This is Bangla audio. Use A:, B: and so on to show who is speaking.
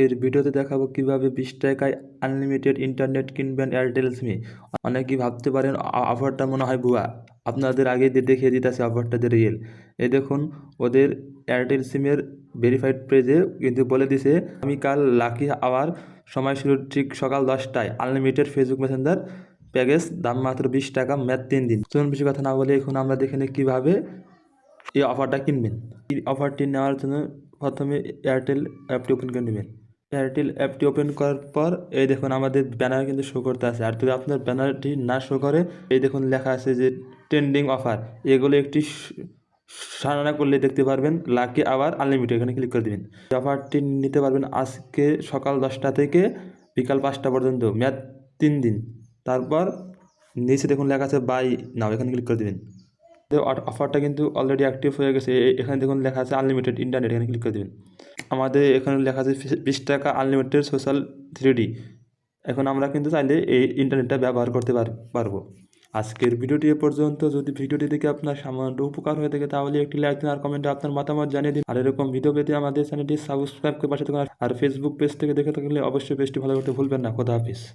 A: আজকের ভিডিওতে দেখাবো কীভাবে বিশ টাকায় আনলিমিটেড ইন্টারনেট কিনবেন এয়ারটেল সিমে অনেকেই ভাবতে পারেন অফারটা মনে হয় ভুয়া। আপনাদের আগে দেখিয়ে দিতেছে অফারটা যে রিয়েল এই দেখুন, ওদের এয়ারটেল সিমের ভেরিফাইড পেজে কিন্তু বলে দিছে, আমি কাল লাকি আওয়ার সময় শুরু ঠিক সকাল দশটায় আনলিমিটেড ফেসবুক মেসেঞ্জার প্যাকেজ দাম মাত্র বিশ টাকা ম্যাথ তিন দিন। চলুন বেশি কথা না বলে এখন আমরা দেখে নিই কীভাবে এই অফারটা কিনবেন। এই অফারটি নেওয়ার জন্য প্রথমে এয়ারটেল অ্যাপটি ওপেন করে নেবেন। এয়ারটেল অ্যাপটি ওপেন করার পর, এই দেখুন আমাদের ব্যানার কিন্তু শো করতে আছে। আর যদি আপনার ব্যানারটি না শো করে, এই দেখুন লেখা আছে যে ট্রেন্ডিং অফার এগুলো একটি সারানা করলে দেখতে পারবেন। লাকি আওয়ার আনলিমিটেড এখানে ক্লিক করে দেবেন। অফারটি নিতে পারবেন আজকে সকাল দশটা থেকে বিকাল পাঁচটা পর্যন্ত ম্যাথ তিন দিন। তারপর নিচে দেখুন লেখা আছে বাই নাও এখানে ক্লিক করে দেবেন। অফারটা কিন্তু অলরেডি অ্যাক্টিভ হয়ে গেছে। এখানে দেখুন লেখা আছে আনলিমিটেড ইন্টারনেট এখানে ক্লিক করে দেবেন। আমাদের এখানে লেখা আছে বিশ টাকা আনলিমিটেড সোশ্যাল থ্রিডি এখন আমরা কিন্তু চাইলে এই ইন্টারনেটটা ব্যবহার করতে পার- পারব। আজকের ভিডিওটি এ পর্যন্ত। যদি ভিডিওটি দেখে আপনার সামান্য উপকার হয়ে থাকে, তাহলে একটি লাইক দিন আর কমেন্টে আপনার মতামত জানিয়ে দিন। আর এরকম ভিডিও পেতে আমাদের চ্যানেলটি সাবস্ক্রাইব করে পাশে থাকুন। আর ফেসবুক পেজ থেকে দেখে থাকলে অবশ্যই পেজটি ভালো করতে ভুলবেন না। খোদা হাফিজ।